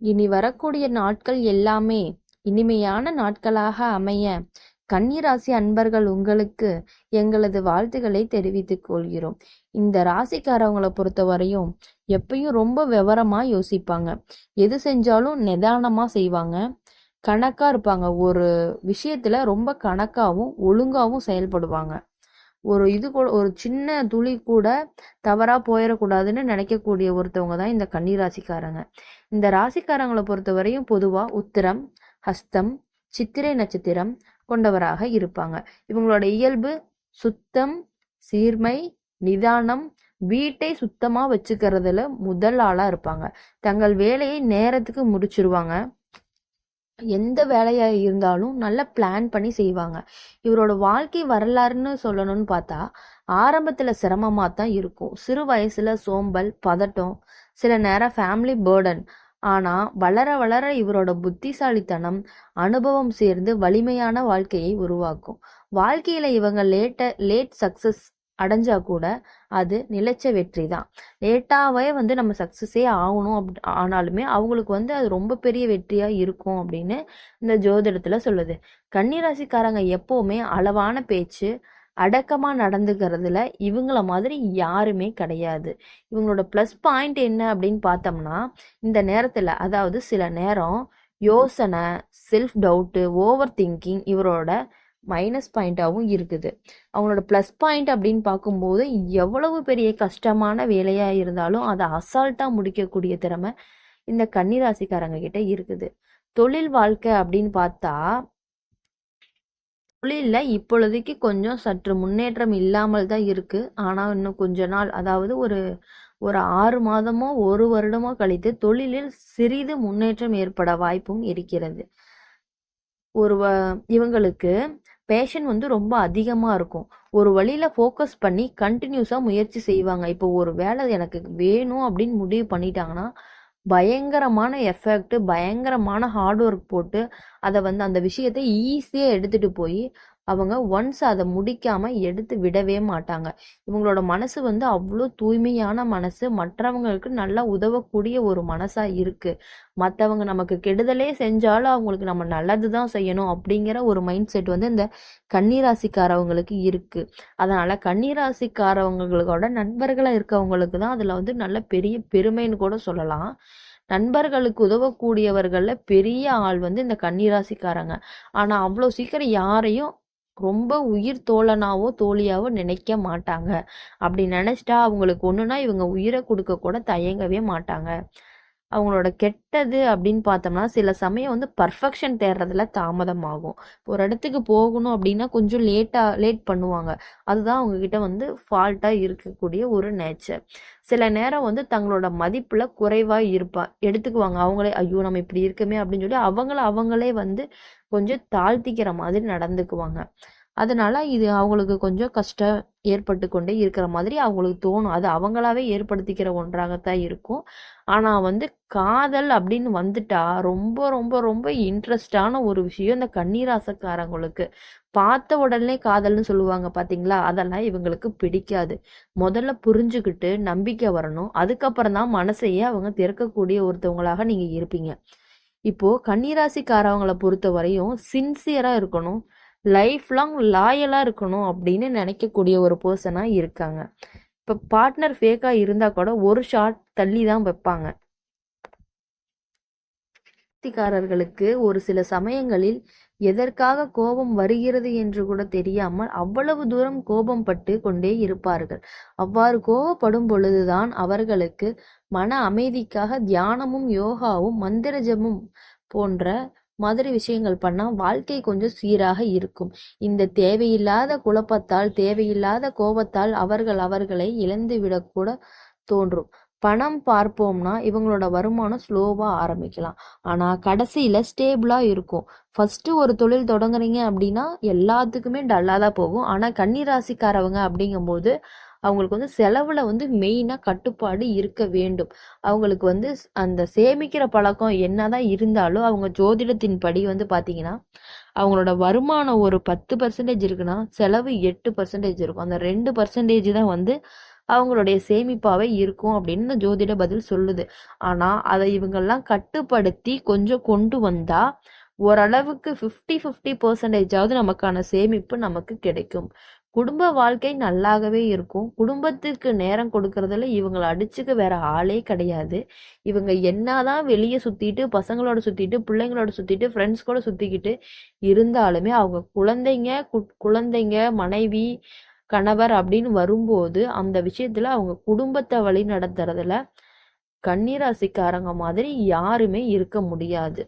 இனி வரக்கூடிய நாட்கள் எல்லாமே இனிமையான நாட்களாக அமைய கன்னிராசி அன்பர்கள் உங்களுக்கு எங்களது வாழ்த்துக்களை தெரிவித்துக் கொள்கிறோம். இந்த ராசிக்காரவங்களை பொறுத்த வரையும் எப்பயும் ரொம்ப விவரமா யோசிப்பாங்க. எது செஞ்சாலும் நிதானமா செய்வாங்க. கணக்கா இருப்பாங்க. ஒரு விஷயத்துல ரொம்ப கணக்காவும் ஒழுங்காவும் செயல்படுவாங்க. ஒரு இது கூட ஒரு சின்ன துளி கூட தவறாக போயிடக்கூடாதுன்னு நினைக்கக்கூடிய ஒருத்தவங்க தான் இந்த கன்னி ராசிக்காரங்க. இந்த ராசிக்காரங்களை பொறுத்த வரையும் உத்திரம் ஹஸ்தம் சித்திரை நட்சத்திரம் கொண்டவராக இருப்பாங்க. இவங்களோட இயல்பு சுத்தம் சீர்மை நிதானம் வீட்டை சுத்தமாக வச்சுக்கிறதுல முதல் ஆளாக இருப்பாங்க. தங்கள் வேலையை நேரத்துக்கு முடிச்சிருவாங்க. எந்த வேலையாக இருந்தாலும் நல்லா பிளான் பண்ணி செய்வாங்க. இவரோட வாழ்க்கை வரலாறுன்னு சொல்லணும்னு பார்த்தா ஆரம்பத்தில் சிரமமாக தான் இருக்கும். சிறு வயசில் சோம்பல் பதட்டம் சில நேரம் ஃபேமிலி பேர்டன் ஆனால் வளர வளர இவரோட புத்திசாலித்தனம் அனுபவம் சேர்ந்து வலிமையான வாழ்க்கையை உருவாக்கும். வாழ்க்கையில் இவங்க லேட்ட லேட் சக்ஸஸ் அடைஞ்சா கூட அது நிலைச்ச வெற்றி தான். லேட்டாவே வந்து நம்ம சக்ஸஸே ஆகணும் அப் ஆனாலுமே அவங்களுக்கு வந்து அது ரொம்ப பெரிய வெற்றியா இருக்கும் அப்படின்னு இந்த ஜோதிடத்துல சொல்லுது. கன்னிராசிக்காரங்க எப்பவுமே அளவான பேச்சு அடக்கமா நடந்துக்கிறதுல இவங்கள மாதிரி யாருமே கிடையாது. இவங்களோட ப்ளஸ் பாயிண்ட் என்ன அப்படின்னு பார்த்தோம்னா இந்த நேரத்துல அதாவது சில நேரம் யோசனை செல்ஃப் டவுட்டு ஓவர் திங்கிங் இவரோட மைனஸ் பாயிண்ட்டாகவும் இருக்குது. அவங்களோட ப்ளஸ் பாயிண்ட் அப்படின்னு பார்க்கும்போது எவ்வளவு பெரிய கஷ்டமான வேலையாக இருந்தாலும் அதை அசால்ட்டாக முடிக்கக்கூடிய திறமை இந்த கன்னிராசிக்காரங்க கிட்ட இருக்குது. தொழில் வாழ்க்கை அப்படின்னு பார்த்தா தொழிலில் இப்பொழுதைக்கு கொஞ்சம் சற்று முன்னேற்றம் இல்லாமல் தான் இருக்குது ஆனால் இன்னும் கொஞ்ச நாள் அதாவது ஒரு ஒரு ஆறு மாதமோ ஒரு வருடமோ கழித்து தொழிலில் சிறிது முன்னேற்றம் ஏற்பட வாய்ப்பும் இருக்கிறது. ஒரு வ இவங்களுக்கு பேஷன் வந்து ரொம்ப அதிகமாக இருக்கும். ஒரு வழியில் ஃபோக்கஸ் பண்ணி கண்டினியூஸாக முயற்சி செய்வாங்க. இப்போ ஒரு வேலை எனக்கு வேணும் அப்படின்னு முடிவு பண்ணிட்டாங்கன்னா பயங்கரமான எஃபெக்ட் பயங்கரமான ஹார்ட் ஒர்க் போட்டு அதை வந்து அந்த விஷயத்தை ஈஸியாக எடுத்துகிட்டு போய் அவங்க ஒன்ஸ் அதை முடிக்காம எடுத்து விடவே மாட்டாங்க. இவங்களோட மனசு வந்து அவ்வளோ தூய்மையான மனசு. மற்றவங்களுக்கு நல்லா உதவக்கூடிய ஒரு மனசா இருக்கு. மற்றவங்க நமக்கு கெடுதலே செஞ்சாலும் அவங்களுக்கு நம்ம நல்லது தான் செய்யணும் அப்படிங்கிற ஒரு மைண்ட் செட் வந்து இந்த கன்னிராசிக்காரவங்களுக்கு இருக்கு. அதனால கன்னிராசிக்காரவங்களோட நண்பர்களாக இருக்கவங்களுக்கு தான் அதில் வந்து நல்ல பெரிய பெருமைன்னு கூட சொல்லலாம். நண்பர்களுக்கு உதவக்கூடியவர்களில் பெரிய ஆள் வந்து இந்த கன்னிராசிக்காரங்க. ஆனால் அவ்வளோ சீக்கிரம் யாரையும் ரொம்ப உயிர் தோழனாவோ தோழியாவோ நினைக்க மாட்டாங்க. அப்படி நினைச்சிட்டா அவங்களுக்கு ஒன்றுனா இவங்க உயிரை கொடுக்க கூட தயங்கவே மாட்டாங்க. அவங்களோட கெட்டது அப்படின்னு பார்த்தோம்னா சில சமயம் வந்து பர்ஃபெக்ஷன் தேடுறதுல தாமதமாகும். ஒரு இடத்துக்கு போகணும் அப்படின்னா கொஞ்சம் லேட்டாக லேட் பண்ணுவாங்க. அதுதான் அவங்கக்கிட்ட வந்து ஃபால்ட்டாக இருக்கக்கூடிய ஒரு நேச்சர் சில நேரம் வந்து தங்களோட மதிப்பில் குறைவாக இருப்பா எடுத்துக்குவாங்க. அவங்களே ஐயோ நம்ம இப்படி இருக்கமே அப்படின்னு சொல்லி அவங்கள அவங்களே வந்து கொஞ்சம் தாழ்த்திக்கிற மாதிரி நடந்துக்குவாங்க. அதனால் இது அவங்களுக்கு கொஞ்சம் கஷ்டம் ஏற்பட்டு கொண்டே இருக்கிற மாதிரி அவங்களுக்கு தோணும். அது அவங்களாவே ஏற்படுத்திக்கிற ஒன்றாகத்தான் இருக்கும். ஆனால் வந்து காதல் அப்படின்னு வந்துட்டா ரொம்ப ரொம்ப ரொம்ப இன்ட்ரெஸ்டான ஒரு விஷயம் இந்த கண்ணீராசக்காரங்களுக்கு பார்த்த உடனே காதல்னு சொல்லுவாங்க பார்த்தீங்களா அதெல்லாம் இவங்களுக்கு பிடிக்காது. முதல்ல புரிஞ்சுக்கிட்டு நம்பிக்கை வரணும். அதுக்கப்புறம் தான் மனசையே அவங்க திறக்கக்கூடிய ஒருத்தவங்களாக நீங்கள் இருப்பீங்க. இப்போது கன்னிராசிக்காரவங்களை பொறுத்த வரையும் சின்சியராக இருக்கணும். லைஃப் லாங் லாயலாக இருக்கணும் அப்படின்னு நினைக்கக்கூடிய ஒரு பர்சனாக இருக்காங்க. இப்போ பார்ட்னர் ஃபேக்காக இருந்தால் கூட ஒரு ஷார்ட் தள்ளி தான் வைப்பாங்க. ராசிக்காரர்களுக்கு ஒரு சில சமயங்களில் எதற்காக கோபம் வருகிறது என்று கூட தெரியாமல் அவ்வளவு தூரம் கோபம் பட்டு கொண்டே இருப்பார்கள். அவ்வாறு கோபப்படும் பொழுதுதான் அவர்களுக்கு மன அமைதிக்காக தியானமும் யோகாவும் மந்திர ஜபம் போன்ற மாதிரி விஷயங்கள் பண்ணால் வாழ்க்கை கொஞ்சம் சீராக இருக்கும். இந்த தேவையில்லாத குழப்பத்தால் தேவையில்லாத கோபத்தால் அவர்கள் அவர்களை இழந்து விடக்கூட தோன்றும். பணம் பார்ப்போம்னா இவங்களோட வருமானம் ஸ்லோவாக ஆரம்பிக்கலாம். ஆனால் கடைசியில் ஸ்டேபிளாக இருக்கும். ஃபஸ்ட்டு ஒரு தொழில் தொடங்குறீங்க அப்படின்னா எல்லாத்துக்குமே டல்லாக தான் போகும். ஆனால் கன்னிராசிக்காரவங்க அப்படிங்கும்போது அவங்களுக்கு வந்து செலவில் வந்து மெயினாக கட்டுப்பாடு இருக்க வேண்டும். அவங்களுக்கு வந்து அந்த சேமிக்கிற பழக்கம் என்னதான் இருந்தாலும் அவங்க ஜோதிடத்தின் படி வந்து பார்த்தீங்கன்னா அவங்களோட வருமானம் ஒரு பத்து பர்சன்டேஜ் இருக்குன்னா செலவு எட்டு பர்சன்டேஜ் இருக்கும். அந்த ரெண்டு பர்சன்டேஜ் தான் வந்து அவங்களுடைய சேமிப்பாவே இருக்கும் அப்படின்னு இந்த ஜோதிட பதில் சொல்லுது. ஆனால் அதை இவங்கெல்லாம் கட்டுப்படுத்தி கொஞ்சம் கொண்டு வந்தால் ஓரளவுக்கு ஃபிஃப்டி ஃபிஃப்டி பர்சன்டேஜாவது நமக்கான சேமிப்பு நமக்கு கிடைக்கும். குடும்ப வாழ்க்கை நல்லாகவே இருக்கும். குடும்பத்துக்கு நேரம் கொடுக்கறதுல இவங்களை அடிச்சுக்க வேற ஆளே கிடையாது. இவங்க என்னதான் வெளியே சுத்திட்டு பசங்களோட சுத்திட்டு பிள்ளைங்களோட சுத்திட்டு ஃப்ரெண்ட்ஸ் கூட சுத்திக்கிட்டு இருந்தாலுமே அவங்க குழந்தைங்க கு- குழந்தைங்க மனைவி கணவர் அப்படின்னு வரும்போது அந்த விஷயத்துல அவங்க குடும்பத்தை வழி நடத்துறதுல கன்னிராசிக்காரங்க மாதிரி யாருமே இருக்க முடியாது.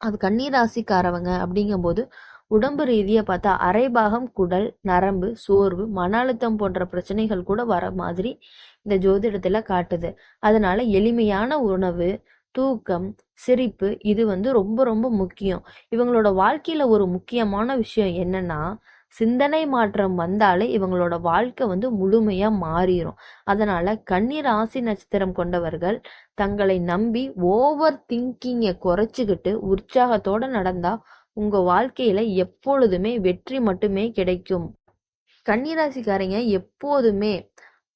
அது கன்னிராசிக்காரவங்க அப்படிங்கும்போது உடம்பு ரீதியா பார்த்தா அரைபாகம் குடல் நரம்பு சோர்வு மன அழுத்தம் போன்ற பிரச்சனைகள் கூட வர மாதிரி இந்த ஜோதிடத்துல காட்டுது. அதனால எளிமையான உணவு தூக்கம் சிரிப்பு இது வந்து ரொம்ப ரொம்ப முக்கியம். இவங்களோட வாழ்க்கையில ஒரு முக்கியமான விஷயம் என்னன்னா சிந்தனை மாற்றம் வந்தாலே இவங்களோட வாழ்க்கை வந்து முழுமையா மாறிடும் அதனால கன்னி ராசி நட்சத்திரம் கொண்டவர்கள் தங்களை நம்பி ஓவர் திங்கிங்கை குறைச்சிக்கிட்டு உற்சாகத்தோட நடந்தா உங்க வாழ்க்கையில எப்பொழுதுமே வெற்றி மட்டுமே கிடைக்கும். கன்னிராசிக்காரங்க எப்போதுமே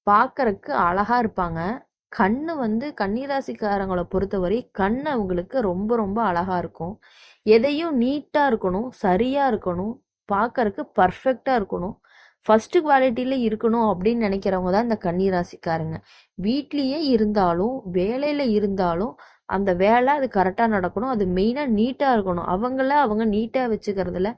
பார்க்கறக்கு அழகா இருப்பாங்க. கண்ணு வந்து கன்னிராசிக்காரங்களை பொறுத்தவரை கண் அவங்களுக்கு ரொம்ப ரொம்ப அழகா இருக்கும். எதையும் நீட்டா இருக்கணும் சரியா இருக்கணும் பார்க்கறக்கு பர்ஃபெக்டா இருக்கணும். ஃபர்ஸ்ட் குவாலிட்டியில இருக்கணும் அப்படின்னு நினைக்கிறவங்க தான் இந்த கன்னிராசிக்காரங்க. வீட்லயே இருந்தாலும் வேலையில இருந்தாலும் அந்த வேலை அது கரெக்டாக நடக்கணும். அது மெயினாக நீட்டாக இருக்கணும். அவங்கள அவங்க நீட்டாக வச்சுக்கிறதுல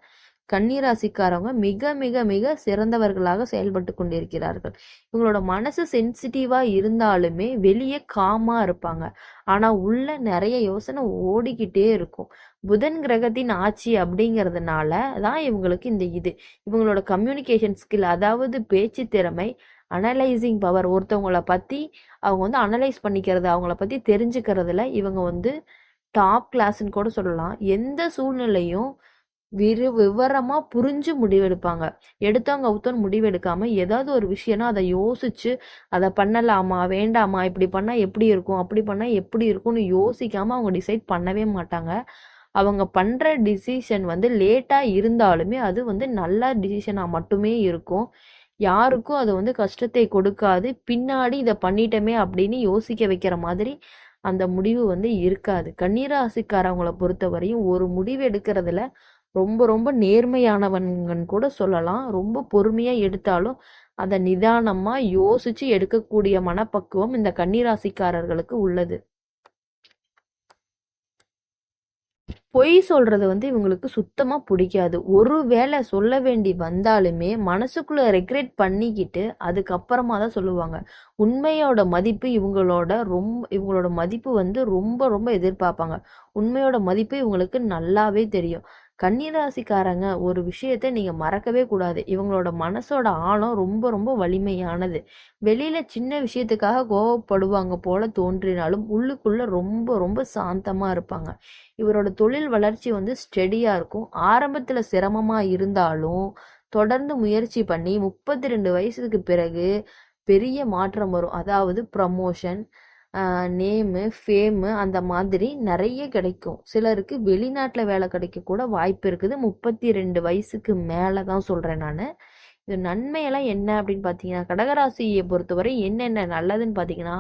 கன்னிராசிக்காரவங்க மிக மிக மிக சிறந்தவர்களாக செயல்பட்டு கொண்டிருக்கிறார்கள். இவங்களோட மனசு சென்சிட்டிவாக இருந்தாலுமே வெளியே காமாக இருப்பாங்க. ஆனால் உள்ள நிறைய யோசனை ஓடிக்கிட்டே இருக்கும். புதன் கிரகத்தின் ஆட்சி அப்படிங்கிறதுனால தான் இவங்களுக்கு இந்த இது. இவங்களோட கம்யூனிகேஷன் ஸ்கில் அதாவது பேச்சு திறமை அனலைசிங் பவர் ஒருத்தவங்கள பற்றி அவங்க வந்து அனலைஸ் பண்ணிக்கிறது அவங்கள பற்றி தெரிஞ்சுக்கிறதுல இவங்க வந்து டாப் கிளாஸ்ன்னு கூட சொல்லலாம். எந்த சூழ்நிலையும் விரு விவரமாக புரிஞ்சு முடிவெடுப்பாங்க. எடுத்தவங்க அவுத்தோன்னு முடிவெடுக்காமல் ஏதாவது ஒரு விஷயம்னா அதை யோசிச்சு அதை பண்ணலாமா வேண்டாமா இப்படி பண்ணால் எப்படி இருக்கும் அப்படி பண்ணால் எப்படி இருக்கும்னு யோசிக்காமல் அவங்க டிசைட் பண்ணவே மாட்டாங்க. அவங்க பண்ணுற டிசிஷன் வந்து லேட்டாக இருந்தாலுமே அது வந்து நல்ல டிசிஷனாக மட்டுமே இருக்கும். யாருக்கும் அது வந்து கஷ்டத்தை கொடுக்காது. பின்னாடி இதை பண்ணிட்டோமே அப்படின்னு யோசிக்க வைக்கிற மாதிரி அந்த முடிவு வந்து இருக்காது. கன்னிராசிக்காரவங்கள பொறுத்தவரையும் ஒரு முடிவு எடுக்கிறதுல ரொம்ப ரொம்ப நேர்மையானவங்கன்னு கூட சொல்லலாம். ரொம்ப பொறுமையாக எடுத்தாலும் அதை நிதானமாக யோசித்து எடுக்கக்கூடிய மனப்பக்குவம் இந்த கன்னிராசிக்காரர்களுக்கு உள்ளது. பொய் சொல்றது வந்து இவங்களுக்கு சுத்தமா பிடிக்காது. ஒரு வேளை சொல்ல வேண்டி வந்தாலுமே மனசுக்குள்ள ரெக்ரெட் பண்ணிக்கிட்டு அதுக்கப்புறமா தான் சொல்லுவாங்க. உண்மையோட மதிப்பு இவங்களோட ரொம்ப இவங்களோட மதிப்பு வந்து ரொம்ப ரொம்ப எதிர்பார்ப்பாங்க. உண்மையோட மதிப்பு இவங்களுக்கு நல்லாவே தெரியும். கன்னிராசிக்காரங்க ஒரு விஷயத்த நீங்க மறக்கவே கூடாது. இவங்களோட மனசோட ஆழம் ரொம்ப ரொம்ப வலிமையானது. வெளியில சின்ன விஷயத்துக்காக கோவப்படுவாங்க போல தோன்றினாலும் உள்ளுக்குள்ள ரொம்ப ரொம்ப சாந்தமா இருப்பாங்க. இவரோட தொழில் வளர்ச்சி வந்து ஸ்டெடியா இருக்கும். ஆரம்பத்துல சிரமமா இருந்தாலும் தொடர்ந்து முயற்சி பண்ணி முப்பத்தி ரெண்டு வயசுக்கு பிறகு பெரிய மாற்றம் வரும். அதாவது ப்ரமோஷன் நேமு ஃபேமு அந்த மாதிரி நிறைய கிடைக்கும். சிலருக்கு வெளிநாட்டில் வேலை கிடைக்க கூட வாய்ப்பு இருக்குது. முப்பத்தி ரெண்டு வயசுக்கு மேலே தான் சொல்கிறேன் நான். இது நன்மையெல்லாம் என்ன அப்படின்னு பார்த்தீங்கன்னா கடகராசியை பொறுத்தவரை என்னென்ன நல்லதுன்னு பார்த்தீங்கன்னா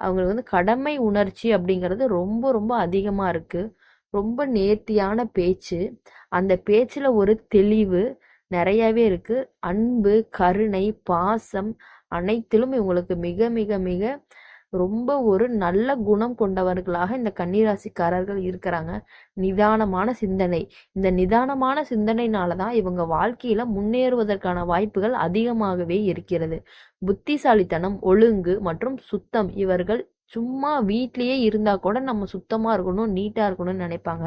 அவங்களுக்கு வந்து கடமை உணர்ச்சி அப்படிங்கிறது ரொம்ப ரொம்ப அதிகமாக இருக்குது ரொம்ப நேர்த்தியான பேச்சு. அந்த பேச்சில் ஒரு தெளிவு நிறையாவே இருக்குது அன்பு கருணை பாசம் அனைத்திலும் இவங்களுக்கு மிக மிக மிக ரொம்ப ஒரு நல்ல குணம் கொண்டவர்களாக இந்த கன்னிராசிக்காரர்கள் இருக்கிறாங்க. நிதானமான சிந்தனை. இந்த நிதானமான சிந்தனைனால தான் இவங்க வாழ்க்கையில முன்னேறுவதற்கான வாய்ப்புகள் அதிகமாகவே இருக்கிறது. புத்திசாலித்தனம் ஒழுங்கு மற்றும் சுத்தம் இவர்கள் சும்மா வீட்லயே இருந்தா கூட நம்ம சுத்தமா இருக்கணும் நீட்டா இருக்கணும்னு நினைப்பாங்க.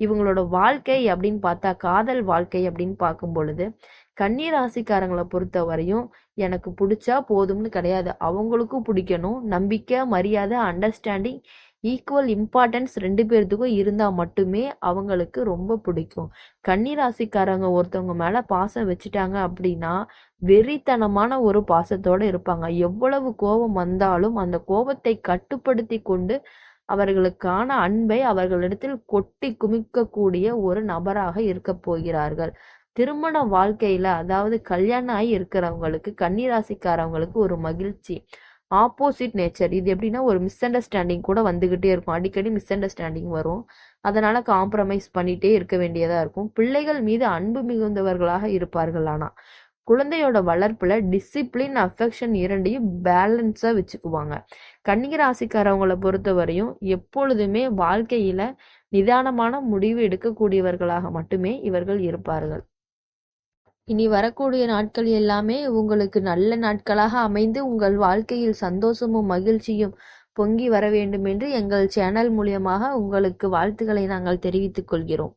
இவங்களோட வாழ்க்கை அப்படின்னு பார்த்தா காதல் வாழ்க்கை அப்படின்னு பார்க்கும் பொழுது கன்னி ராசிக்காரங்களை பொறுத்த வரையும் எனக்கு பிடிச்சா போதும்னு கிடையாது. அவங்களுக்கும் பிடிக்கணும். நம்பிக்கை மரியாதை அண்டர்ஸ்டாண்டிங் ஈக்குவல் இம்பார்ட்டன்ஸ் ரெண்டு பேர்த்துக்கும் இருந்தால் மட்டுமே அவங்களுக்கு ரொம்ப பிடிக்கும். கன்னி ராசிக்காரங்க ஒருத்தவங்க மேலே பாசம் வச்சுட்டாங்க அப்படின்னா வெறித்தனமான ஒரு பாசத்தோடு இருப்பாங்க. எவ்வளவு கோபம் வந்தாலும் அந்த கோபத்தை கட்டுப்படுத்தி கொண்டு அவர்களுக்கான அன்பை அவர்களிடத்தில் கொட்டி குமிக்கக்கூடிய ஒரு நபராக இருக்க போகிறார்கள். திருமண வாழ்க்கையில அதாவது கல்யாணம் ஆகி இருக்கிறவங்களுக்கு கன்னிராசிக்காரவங்களுக்கு ஒரு மகிழ்ச்சி. ஆப்போசிட் நேச்சர் இது எப்படின்னா ஒரு மிஸ் அண்டர்ஸ்டாண்டிங் கூட வந்துகிட்டே இருக்கும். அடிக்கடி மிஸ் அண்டர்ஸ்டாண்டிங் வரும். அதனால காம்ப்ரமைஸ் பண்ணிட்டே இருக்க வேண்டியதா இருக்கும். பிள்ளைகள் மீது அன்பு மிகுந்தவர்களாக இருப்பார்கள். ஆனா குழந்தையோட வளர்ப்புல டிசிப்ளின் அஃபெக்ஷன் இரண்டையும் பேலன்ஸா வச்சுக்குவாங்க. கன்னிக ராசிக்காரவங்களை பொறுத்தவரையும் எப்பொழுதுமே வாழ்க்கையில நிதானமான முடிவு எடுக்கக்கூடியவர்களாக மட்டுமே இவர்கள் இருப்பார்கள். இனி வரக்கூடிய நாட்கள் எல்லாமே உங்களுக்கு நல்ல நாட்களாக அமைந்து உங்கள் வாழ்க்கையில் சந்தோஷமும் மகிழ்ச்சியும் பொங்கி வர வேண்டும் என்று எங்கள் சேனல் மூலியமாக உங்களுக்கு வாழ்த்துக்களை நாங்கள் தெரிவித்துக் கொள்கிறோம்.